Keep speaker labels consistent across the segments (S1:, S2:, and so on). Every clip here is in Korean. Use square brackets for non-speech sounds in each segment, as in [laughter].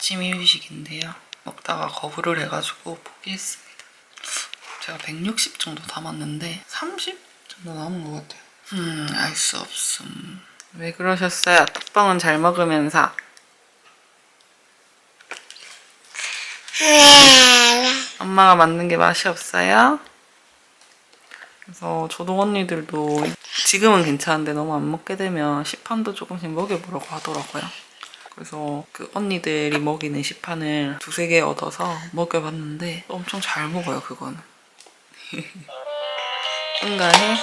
S1: 아침 이유식인데요. 먹다가 거부를 해가지고 포기했습니다. 제가 160 정도 담았는데 30 정도 남은 것 같아요. 음, 알 수 없음. 왜 그러셨어요? 떡방은 잘 먹으면서. 엄마가 만든 게 맛이 없어요? 그래서 조동 언니들도 지금은 괜찮은데 너무 안 먹게 되면 시판도 조금씩 먹여보라고 하더라고요. 그래서 그 언니들이 먹이는 시판을 두세 개 얻어서 먹여봤는데 엄청 잘 먹어요, 그거는. [laughs] 응가해?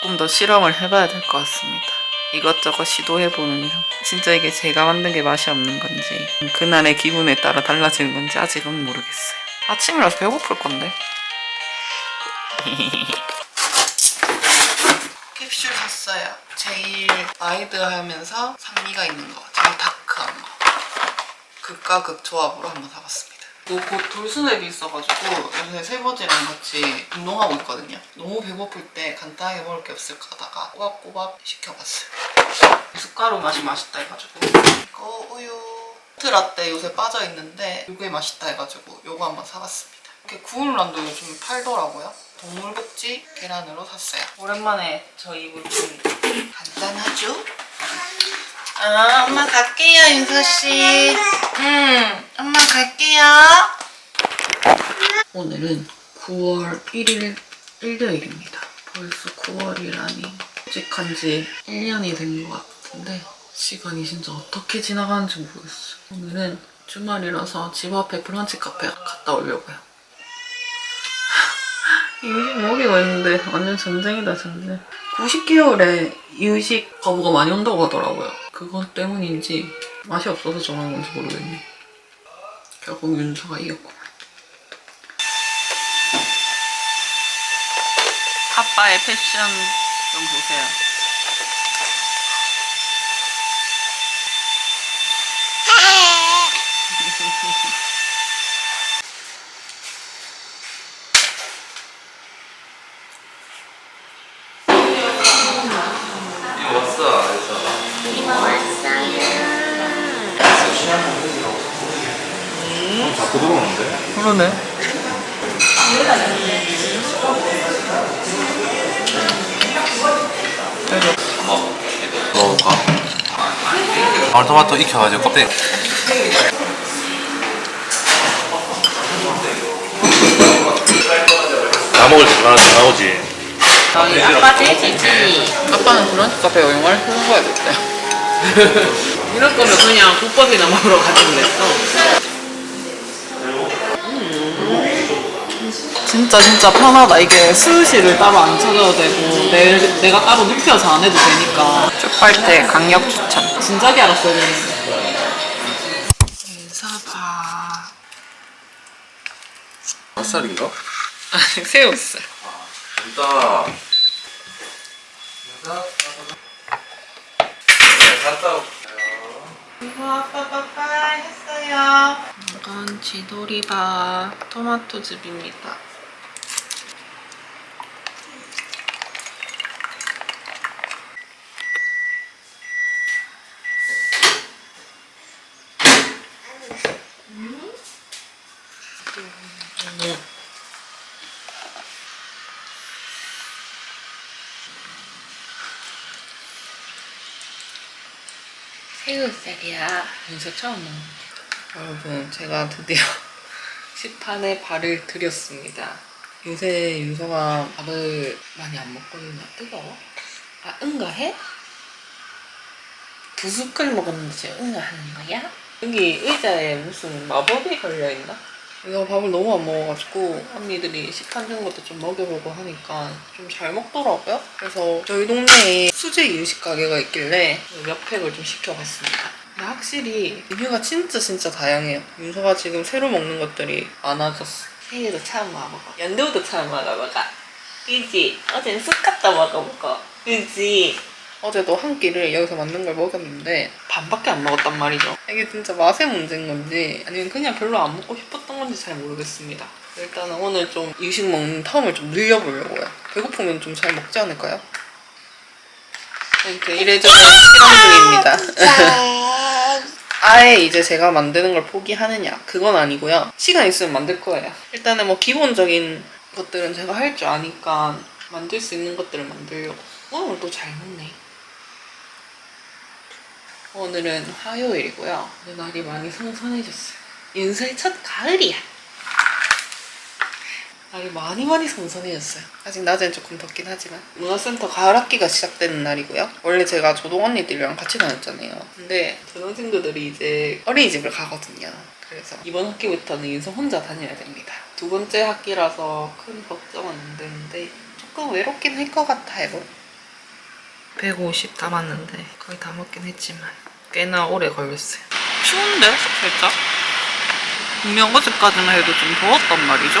S1: 조금 더 실험을 해봐야 될 것 같습니다. 이것저것 시도해보는 중. 진짜 이게 제가 만든 게 맛이 없는 건지, 그날의 기분에 따라 달라지는 건지 아직은 모르겠어요. 아침이라서 배고플 건데. [laughs] 캡슐 샀어요. 제일 와이드 하면서 산미가 있는 거. 제일 거. 극과 극 조합으로 한번 사봤습니다. 뭐곧 돌스냅이 있어가지고 요새 세버지랑 같이 운동하고 있거든요. 너무 배고플 때 간단하게 먹을 게 없을까 하다가 꼬박꼬박 시켜봤어요. 숟가루 맛이 맛있다 해가지고 이거 우유 트라떼 요새 빠져있는데 이게 맛있다 해가지고 요거 한번 사봤습니다. 이렇게 구울란도 요즘 팔더라고요. 동물복지 계란으로 샀어요. 오랜만에 저희 물품 간단하죠? 아, 엄마 갈게요, 윤서 씨. 응, 엄마 갈게요. 오늘은 9월 1일 일요일입니다. 벌써 9월이라니. 직한 지 1년이 된 것 같은데 시간이 진짜 어떻게 지나가는지 모르겠어요. 오늘은 주말이라서 집 앞에 브런치 카페 갔다 오려고요. [laughs] 이유식 먹이고 있는데 완전 전쟁이다 전쟁 90개월에 이유식 거부가 많이 온다고 하더라고요 그것 때문인지 맛이 없어서 저런 건지 모르겠네. 결국 윤서가 이겼고 아빠의 패션 좀 보세요 [laughs]
S2: 이거 왔어 그래서 음. 자꾸 들어오는데?
S1: 그러네
S2: 먹어볼까? 방울토마토 익혀가지고 껍데기 다 먹을 때 나오지
S3: 아빠 지지.
S1: 아빠는 브런치 카페 영화를 보는 거야 됐대 [laughs]
S3: 이럴 거면 그냥 국밥이나 먹으러 가자고 그랬어.
S1: 진짜 진짜 편하다. 이게 수시를 따로 안 찾아도 되고 내, 내가 따로 눕혀서 안 해도 되니까. 쪽팔때 강력 추천.
S3: 진작에 알았어야 되는데.
S1: 사봐.
S2: 몇 살인가?
S1: 아니 새우살
S2: 진짜 갔다
S1: 이거 아빠 빠빠이 했어요 이건 지도리밥 토마토즙입니다
S3: 새우살이야.
S1: 인사 처음 먹는 여러분 제가 드디어 [laughs] 시판에 발을 들였습니다 요새 윤서가 밥을 많이 안 먹거든요 뜨거워? 아 응가해? 두 숟갈 먹었는데 지금 응가하는 거야? 여기 의자에 무슨 마법이 걸려있나? 내가 밥을 너무 안 먹어가지고 언니들이 시판 준 것도 좀 먹여보고 하니까 좀 잘 먹더라고요. 그래서 저희 동네에 수제 이유식 가게가 있길래 몇 팩을 좀 시켜봤습니다. 확실히 메뉴가 진짜 진짜 다양해요. 윤서가 지금 새로 먹는 것들이 많아졌어. 생일도 처음 먹어보고 연두도 처음 먹어보고 그지? 어제는 쑥갓도 먹어보고 그지? 어제도 한 끼를 여기서 만든 걸 먹였는데 반밖에 안 먹었단 말이죠. 이게 진짜 맛의 문제인 건지 아니면 그냥 별로 안 먹고 싶었던 건지 잘 모르겠습니다. 일단은 오늘 좀 유식 먹는 텀을 좀 늘려보려고요. 배고프면 좀 잘 먹지 않을까요? 이렇게 이래저래 실험 중입니다. 아예 이제 제가 만드는 걸 포기하느냐 그건 아니고요. 시간 있으면 만들 거예요. 일단은 뭐 기본적인 것들은 제가 할 줄 아니까 만들 수 있는 것들을 만들려고. 오늘 또잘 먹네. 오늘은 화요일이고요. 오늘 날이 많이 선선해졌어요. 인생 첫 가을이야. 날이 많이 많이 선선해졌어요. 아직 낮엔 조금 덥긴 하지만 문화센터 가을 학기가 시작되는 날이고요. 원래 제가 조동 언니들이랑 같이 다녔잖아요. 근데 조동 친구들이 이제 어린이집을 가거든요. 그래서 이번 학기부터는 인성 혼자 다녀야 됩니다. 두 번째 학기라서 큰 걱정은 안 되는데 조금 외롭긴 할 것 같아요. 150 담았는데 거의 다 먹긴 했지만 꽤나 오래 걸렸어요. 추운데 살짝? 분명 어제까지만 해도 좀 더웠단 말이죠.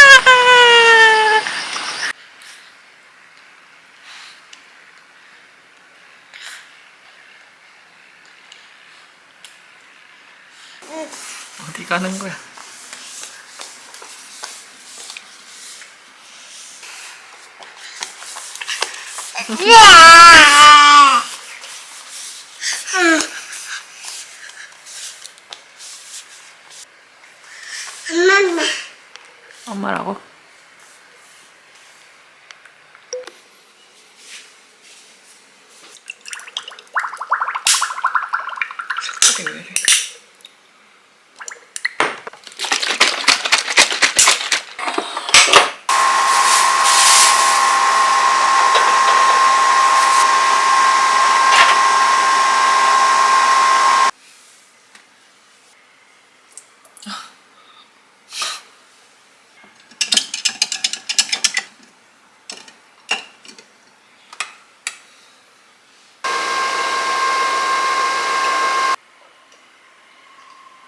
S1: 가는 거야? 엄마라고?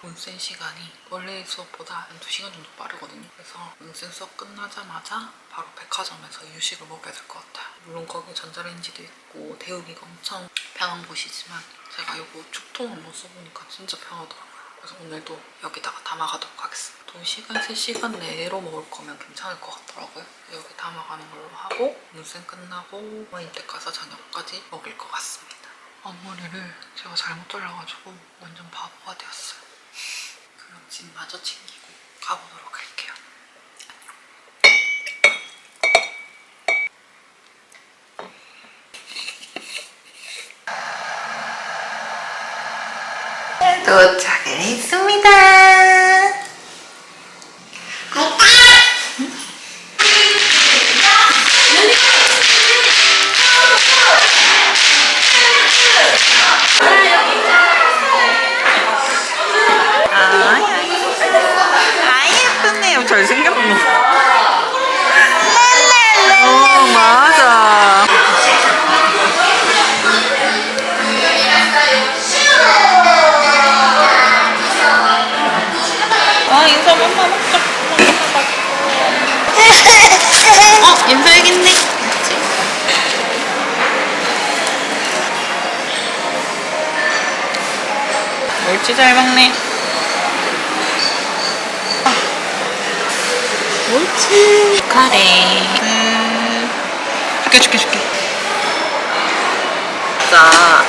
S1: 온센 시간이 원래 수업보다 한 2시간 정도 빠르거든요. 그래서 온센 수업 끝나자마자 바로 백화점에서 유식을 먹어야 될 것 같아요. 물론 거기 전자레인지도 있고 데우기가 엄청 편한 곳이지만 제가 이거 죽통 한번 써보니까 진짜 편하더라고요. 그래서 오늘도 여기다가 담아가도록 하겠습니다. 2시간, 3시간 내로 먹을 거면 괜찮을 것 같더라고요. 여기 담아가는 걸로 하고 온센 끝나고 와인 때 가서 저녁까지 먹을 것 같습니다. 앞머리를 제가 잘못 잘라가지고 완전 바보가 되었어요. 그럼 짐 마저 챙기고 가보도록 할게요. 도착을 했습니다. 옳지 잘 먹네. 옳지. 카레. 음. 줄게, 줄게, 줄게. 자.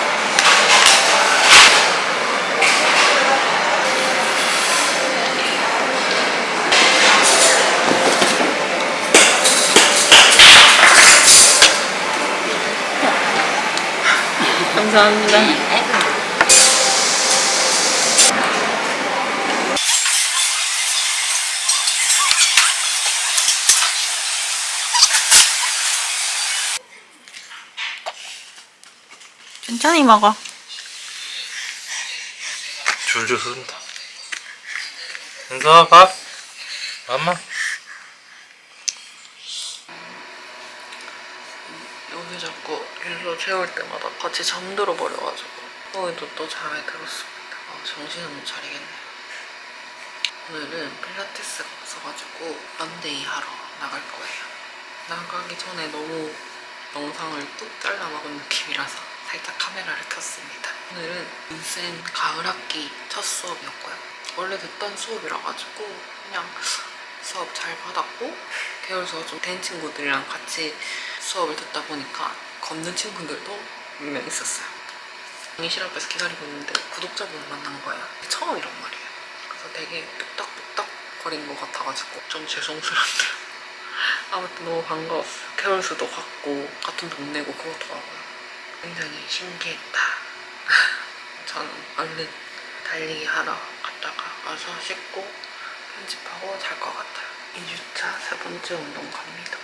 S1: 감사합니다. 천천히 먹어.
S2: 줄줄 흐른다. 은서 밥. 엄마.
S1: 여기 자꾸 일로 재울 때마다 같이 잠들어 버려가지고 오늘도 또 잠에 들었습니다. 아, 정신은 못 차리겠네. 오늘은 필라테스가 없어가지고 런데이 하러 나갈 거예요. 나가기 전에 너무 영상을 뚝 잘라 먹은 느낌이라서 살짝 카메라를 켰습니다. 오늘은 인센 가을 학기 첫 수업이었고요. 원래 듣던 수업이라 가지고 그냥 수업 잘 받았고 배울서 좀 된 친구들이랑 같이 수업을 듣다 보니까 걷는 친구들도 몇 명 있었어요. 강의실 앞에서 기다리고 있는데 구독자분을 만난 거예요. 처음이란 말이에요. 그래서 되게 뚝딱뚝딱 거린 것 같아가지고 좀 죄송스럽네요. [laughs] 아무튼 너무 반가웠어요. 캐롤스도 갔고 같은 동네고 그렇더라고요. 굉장히 신기했다. 저는 얼른 달리기 하러 갔다가 와서 씻고 편집하고 잘 것 같아요. 2주차 세 번째 운동 갑니다.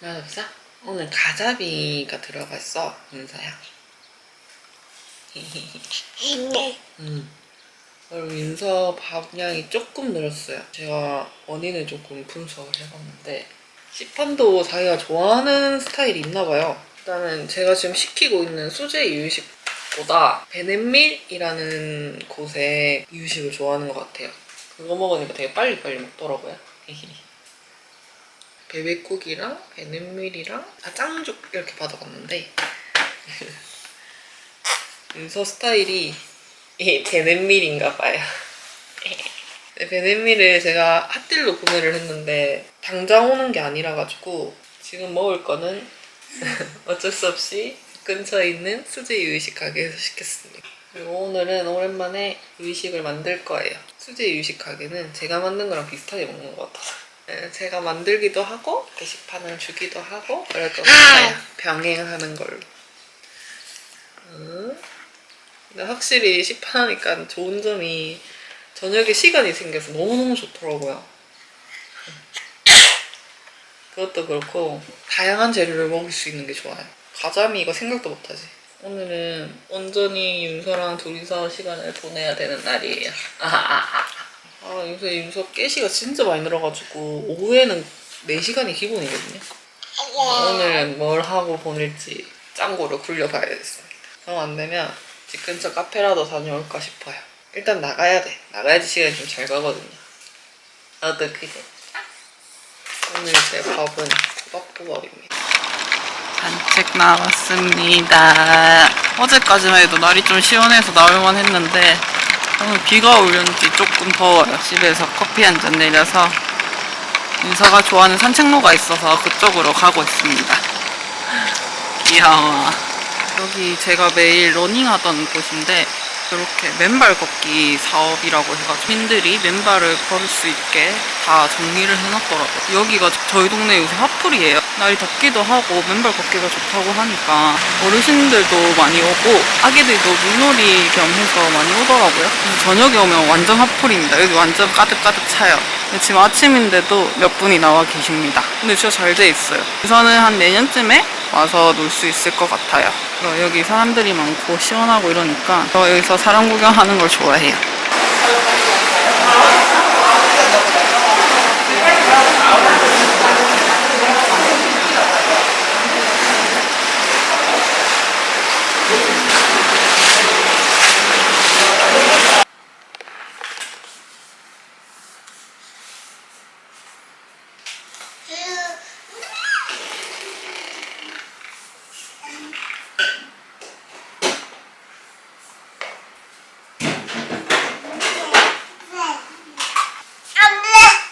S1: 나도 오늘 가자미가 들어가 있어, 윤서야. 음. 그리고 윤서 밥량이 조금 늘었어요. 제가 원인을 조금 분석을 해봤는데 시판도 자기가 좋아하는 스타일이 있나 봐요. 일단은 제가 지금 시키고 있는 수제 이유식보다 베넷밀이라는 곳의 이유식을 좋아하는 것 같아요. 그거 먹으니까 되게 빨리빨리 먹더라고요. 베베국이랑 베넷밀이랑 아 짱죽 이렇게 받아봤는데 윤서 스타일이 이 베넷밀인가 봐요. 네, 베넷밀을 제가 핫딜로 구매를 했는데 당장 오는 게 아니라 가지고 지금 먹을 거는 [laughs] 어쩔 수 없이 근처에 있는 수제 유의식 가게에서 시켰습니다. 그리고 오늘은 오랜만에 유의식을 만들 거예요. 수제 유의식 가게는 제가 만든 거랑 비슷하게 먹는 것 같아서. 네, 제가 만들기도 하고 게시판을 주기도 하고 그럴 것. 병행하는 걸로. 음. 근데 확실히 시판하니까 좋은 점이 저녁에 시간이 생겨서 너무너무 좋더라고요. 그것도 그렇고 다양한 재료를 먹을 수 있는 게 좋아요. 가자미 이거 생각도 못하지. 오늘은 온전히 윤서랑 둘이서 시간을 보내야 되는 날이에요. 아, 요새 윤서 깨시가 진짜 많이 늘어가지고 오후에는 4시간이 기본이거든요. 오늘은 뭘 하고 보낼지 짱구를 굴려봐야겠습니다. 그럼 안 되면 집 근처 카페라도 다녀올까 싶어요. 일단 나가야 돼. 나가야지 시간이 좀 잘 가거든요. 나도 그래. 오늘 제 밥은 호박호박입니다. 산책 나왔습니다. 어제까지만 해도 날이 좀 시원해서 나올만 했는데 오늘 비가 오려는지 조금 더워요. 집에서 커피 한 잔 내려서 윤서가 좋아하는 산책로가 있어서 그쪽으로 가고 있습니다. [laughs] 귀여워. 여기 제가 매일 러닝하던 곳인데 이렇게 맨발 걷기 사업이라고 해가지고 팬들이 맨발을 걸을 수 있게 다 정리를 해놨더라고요. 여기가 저희 동네 요새 핫플이에요. 날이 덥기도 하고 맨발 걷기가 좋다고 하니까 어르신들도 많이 오고 아기들도 물놀이 겸 해서 많이 오더라고요. 저녁에 오면 완전 핫플입니다. 여기 완전 가득가득 차요. 지금 아침인데도 몇 분이 나와 계십니다. 근데 진짜 잘 돼 있어요. 우선은 한 내년쯤에 와서 놀 수 있을 것 같아요. 여기 사람들이 많고 시원하고 이러니까 저 여기서 사람 구경하는 걸 좋아해요.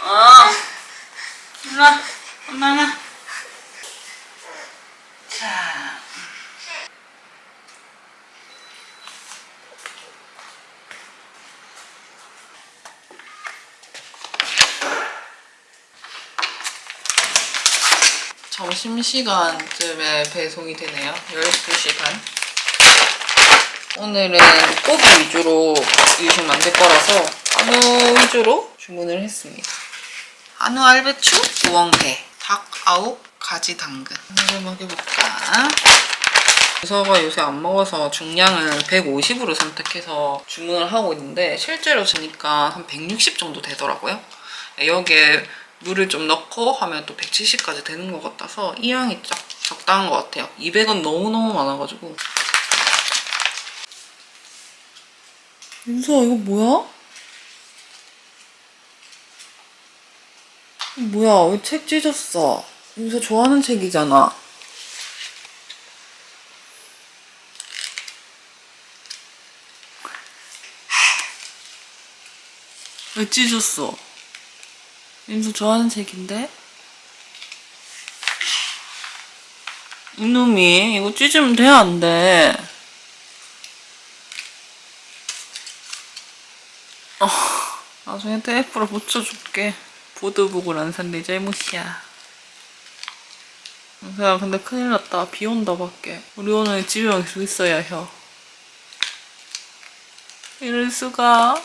S1: 어. 일로와. 엄마나. 자. 점심시간쯤에 배송이 되네요. 12시 반. 오늘은 고기 위주로 유식 만들 거라서 한우 위주로 주문을 했습니다. 한우 알배추, 우엉회, 닭 아홉, 가지 당근. 오늘 먹여볼까? 유서가 요새 안 먹어서 중량을 150으로 선택해서 주문을 하고 있는데 실제로 재니까 한 160 정도 되더라고요. 여기에 물을 좀 넣고 하면 또 170까지 되는 것 같아서 이 양이 딱 적당한 것 같아요. 200은 너무너무 많아가지고. 윤서아 이거 뭐야? 뭐야 왜 책 찢었어? 윤서 좋아하는 책이잖아. 왜 찢었어? 윤서 좋아하는 책인데? 이놈이 이거 찢으면 돼 안 돼? 어, 나중에 테이프로 붙여줄게. 보드북을 안산내 잘못이야. 야 근데 큰일 났다. 비 온다 밖에. 우리 오늘 집에만 계속 있어야 해. 이럴 수가.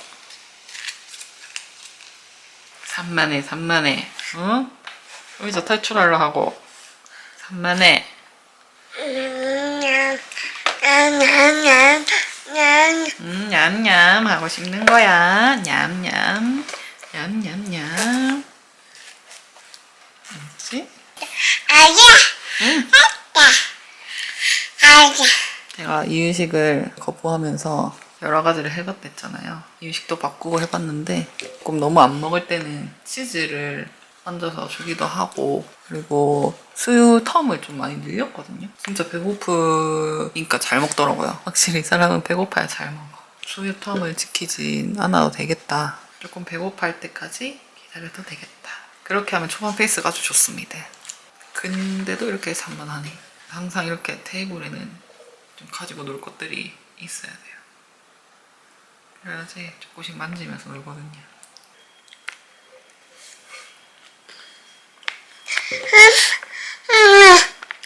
S1: 산만해 산만해. 응? 여기서 탈출하려 하고. 산만해. 음, 냠냠 하고 싶는 거야. 냠냠. 냠냠냠. 알지? 응. 제가 이유식을 거부하면서 여러 가지를 해봤댔잖아요. 이유식도 바꾸고 해봤는데 조금 너무 안 먹을 때는 치즈를 얹어서 주기도 하고 그리고 수유 텀을 좀 많이 늘렸거든요. 진짜 배고프니까 잘 먹더라고요. 확실히 사람은 배고파야 잘 먹어. 수유 텀을 지키진 않아도 되겠다. 조금 배고파할 때까지 기다려도 되겠다. 그렇게 하면 초반 페이스가 아주 좋습니다. 근데도 이렇게 산만하네. 항상 이렇게 테이블에는 좀 가지고 놀 것들이 있어야 돼요. 그래야지 조금씩 만지면서 놀거든요.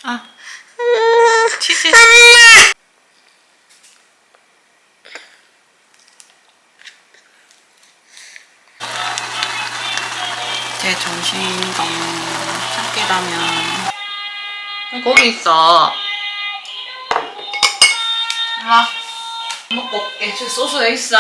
S1: 아, 치즈. 제 점심동 참깨라면. 거기 있어. 아, 먹고 올게. 저 소스에 있어.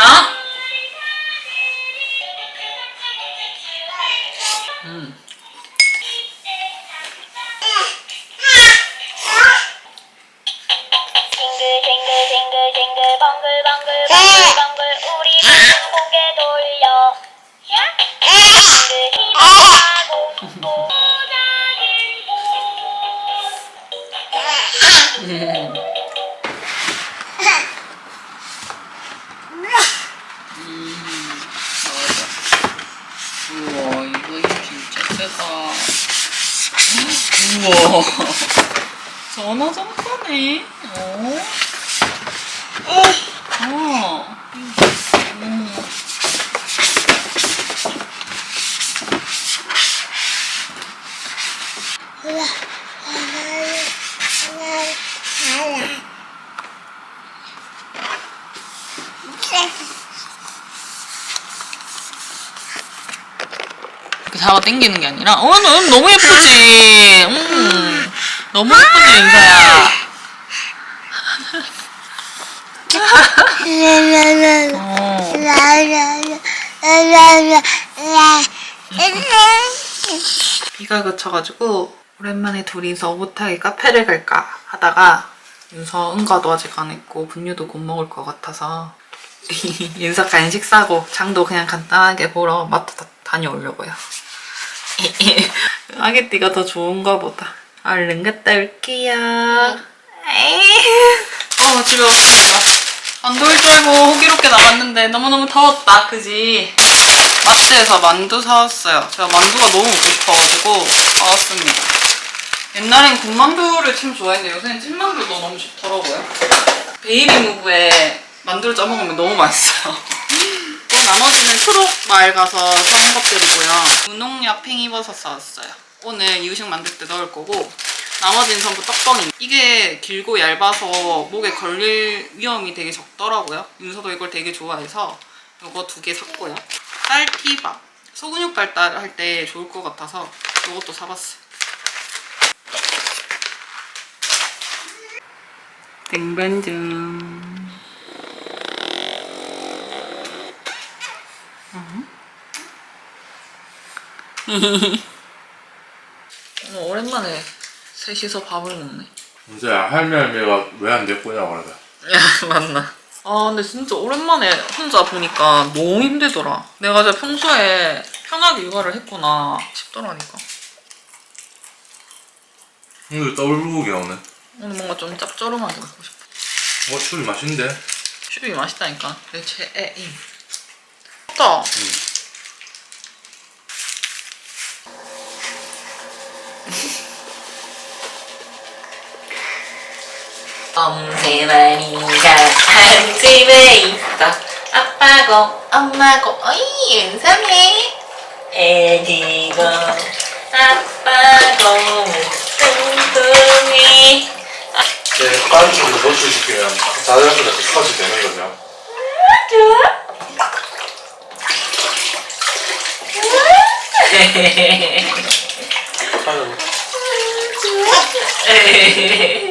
S1: 잡아 당기는 게 아니라, 어, 너, 너무 예쁘지? 음. 너무 예쁘지, 윤서야? 어. 비가 그쳐가지고 오랜만에 둘이서 오붓하게 카페를 갈까 하다가 윤서 응가도 아직 안 했고 분유도 못 먹을 것 같아서 윤서 간식 사고 장도 그냥 간단하게 보러 마트 다, 다녀오려고요. [laughs] 아게띠가 더 좋은가 보다. 얼른 갔다 올게요. 어 집에 왔습니다. 안 더울 줄 알고 호기롭게 나갔는데 너무너무 더웠다 그지? 마트에서 만두 사왔어요. 제가 만두가 너무 먹고 싶어가지고 사왔습니다. 옛날엔 군만두를 참 좋아했는데 요새는 찐만두도 너무 좋더라고요. 베이비 무브에 만두를 쪄먹으면 너무 맛있어요. [laughs] 또 나머지는 초록 가서 사온 것들이고요. 무농약 팽이버섯 사왔어요. 오늘 이유식 만들 때 넣을 거고 나머지는 전부 떡볶이. 이게 길고 얇아서 목에 걸릴 위험이 되게 적더라고요. 윤서도 이걸 되게 좋아해서 이거 두 개 샀고요. 딸티밥. 소근육 발달할 때 좋을 것 같아서 이것도 사봤어요. 땡반점. 오늘 오랜만에 셋이서 밥을 먹네.
S2: 이제 할매 할매가 왜 안 됐구냐 그러다.
S1: 야 [laughs] 맞나? 아 근데 진짜 오랜만에 혼자 보니까 너무 힘들더라. 내가 진짜 평소에 편하게 육아를 했구나 싶더라니까.
S2: 오늘 더블북이 나오네.
S1: 오늘 뭔가 좀 짭조름하게 먹고 싶어.
S2: 어, 술이 맛있는데?
S1: 슈비 맛있다니까. 내 최애임. 맞다. 엄 세만이가 한 집에 있어. 아빠고 엄마고 어이 윤삼해. 애기고 아빠고 뚱뚱이.
S2: 네, 빤죽을 노출시키면 자연스럽게 컷이 되는 거죠.
S3: 맛있어.